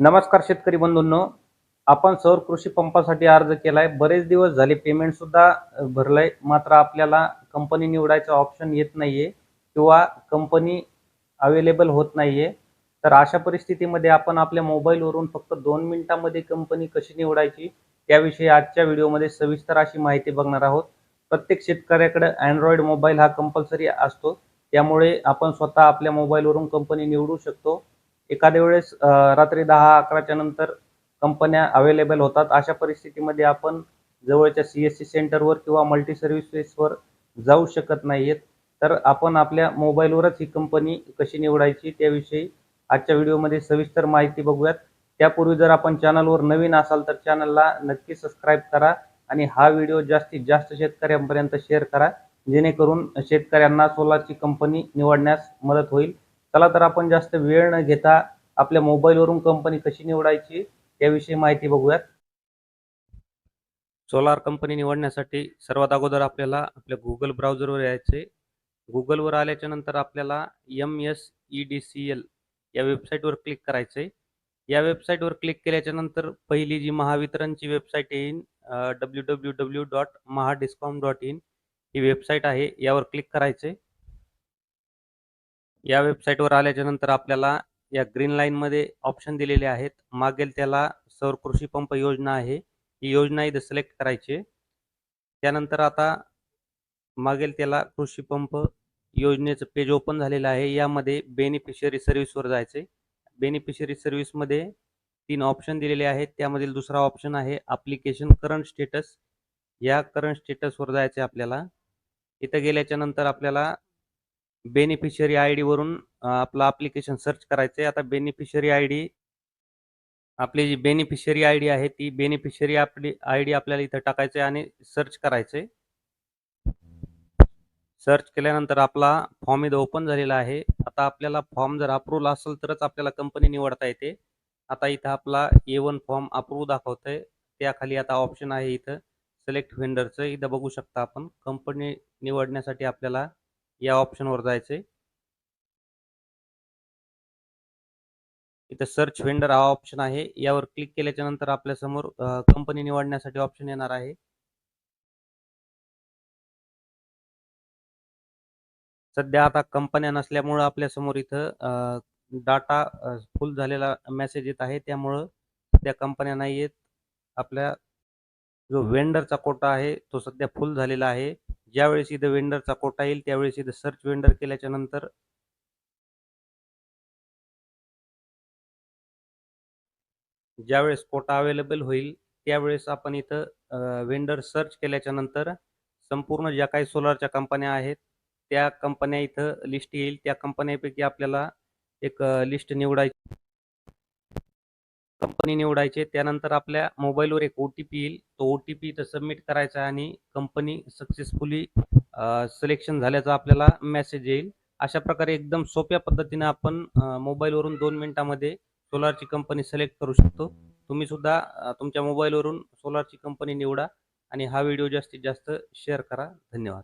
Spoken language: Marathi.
नमस्कार शेतकरी बंधूंनो. आपण सौर कृषी पंपासाठी अर्ज केलाय. बरेच दिवस झाले पेमेंट सुद्धा भरलंय. मात्र आपल्याला कंपनी निवडायचं ऑप्शन येत नाहीये किंवा कंपनी अवेलेबल होत नाहीये. तर अशा परिस्थितीमध्ये आपण आपल्या मोबाईलवरून फक्त दोन मिनिटांमध्ये कंपनी कशी निवडायची त्याविषयी आजच्या व्हिडिओमध्ये सविस्तर अशी माहिती बघणार आहोत. प्रत्येक शेतकऱ्याकडे अँड्रॉइड मोबाईल हा कंपल्सरी असतो. त्यामुळे आपण स्वतः आपल्या मोबाईलवरून कंपनी निवडू शकतो. एखाद्या वेळेस रात्री दहा अकराच्या नंतर कंपन्या अवेलेबल होतात. अशा परिस्थितीमध्ये आपण जवळच्या सी एस सी सेंटरवर किंवा मल्टी सर्व्हिसेसवर जाऊ शकत नाहीयेत. तर आपण आपल्या मोबाईलवरच ही कंपनी कशी निवडायची त्याविषयी आजच्या व्हिडिओमध्ये सविस्तर माहिती बघूयात. त्यापूर्वी जर आपण चॅनलवर नवीन असाल तर चॅनलला नक्की सबस्क्राईब करा आणि हा व्हिडिओ जास्तीत जास्त शेतकऱ्यांपर्यंत शेअर करा. जेणेकरून शेतकऱ्यांना सोलारची कंपनी निवडण्यास मदत होईल. चला तर आपण जास्त वेळ न घेता आपल्या मोबाईलवरून कंपनी कशी निवडायची याविषयी माहिती बघूयात. सोलार कंपनी निवडण्यासाठी सर्वात अगोदर आपल्याला आपल्या गुगल ब्राउझरवर यायचे गुगलवर आल्याच्यानंतर आपल्याला M S E D C L या वेबसाईटवर क्लिक करायचे या वेबसाईटवर क्लिक केल्याच्यानंतर पहिली जी महावितरणची वेबसाईट येईल W W W dot Mahadiscom dot in he website आहे यावर क्लिक करायचे या वेबसाईटवर आल्याच्यानंतर आपल्याला या ग्रीन लाईनमध्ये ऑप्शन दिलेले आहेत. मागेल त्याला सौर कृषी पंप योजना आहे. ही योजना इथं सिलेक्ट करायची. त्यानंतर आता मागेल त्याला कृषी पंप योजनेचं पेज ओपन झालेलं आहे. यामध्ये बेनिफिशरी सर्व्हिसवर जायचे बेनिफिशरी सर्व्हिसमध्ये तीन ऑप्शन दिलेले आहेत. त्यामधील दुसरा ऑप्शन आहे अप्लिकेशन करंट स्टेटस या करंट स्टेटसवर जायचे आपल्याला. इथं गेल्याच्यानंतर आपल्याला बेनिफिशरी आय डीवरून आपलं ॲप्लिकेशन सर्च करायचं आहे आता बेनिफिशरी आय डी आपली जी बेनिफिशरी आय डी आहे ती बेनिफिशरी आपली आय डी आपल्याला इथं टाकायचं आहे आणि सर्च करायचं आहे सर्च केल्यानंतर आपला फॉर्म इथं ओपन झालेला आहे. आता आपल्याला फॉर्म जर अप्रूव्ह असेल तरच आपल्याला कंपनी निवडता येते. आता इथं आपला ए वन फॉर्म अप्रूव्ह दाखवतंय. त्याखाली आता ऑप्शन आहे इथं. सिलेक्ट व्हेंडरचं इथं बघू शकता आपण. कंपनी निवडण्यासाठी आपल्याला या ऑप्शनवर जायचे इथं सर्च वेंडर हा ऑप्शन आहे. यावर क्लिक केल्याच्यानंतर आपल्यासमोर कंपनी निवडण्यासाठी ऑप्शन येणार आहे. सध्या आता कंपन्या नसल्यामुळं आपल्यासमोर इथं डाटा फुल झालेला मेसेज येत आहे. त्यामुळं सध्या कंपन्या नाही आहेत आपल्या जो वेंडरचा कोटा आहे तो सध्या फुल झालेला आहे. ज्यावेळेस इथं वेंडरचा कोटा येईल त्यावेळेस इथं सर्च वेंडर केल्याच्यानंतर ज्यावेळेस कोटा अवेलेबल होईल त्यावेळेस आपण इथं वेंडर सर्च केल्याच्यानंतर संपूर्ण ज्या काही सोलारच्या कंपन्या आहेत त्या कंपन्या इथं लिस्ट येईल. त्या कंपन्यापैकी आपल्याला एक लिस्ट निवडायची कंपनी निवडायचे त्यानंतर आपल्या मोबाईलवर एक ओ टी पी येईल. तो ओ टी पी इथं सबमिट करायचा आणि कंपनी सक्सेसफुली सिलेक्शन झाल्याचा आपल्याला मेसेज येईल. अशा प्रकारे एकदम सोप्या पद्धतीने आपण मोबाईलवरून दोन मिनिटामध्ये सोलारची कंपनी सिलेक्ट करू शकतो. तुम्ही सुद्धा तुमच्या मोबाईलवरून सोलारची कंपनी निवडा आणि हा व्हिडिओ जास्तीत जास्त शेअर करा. धन्यवाद.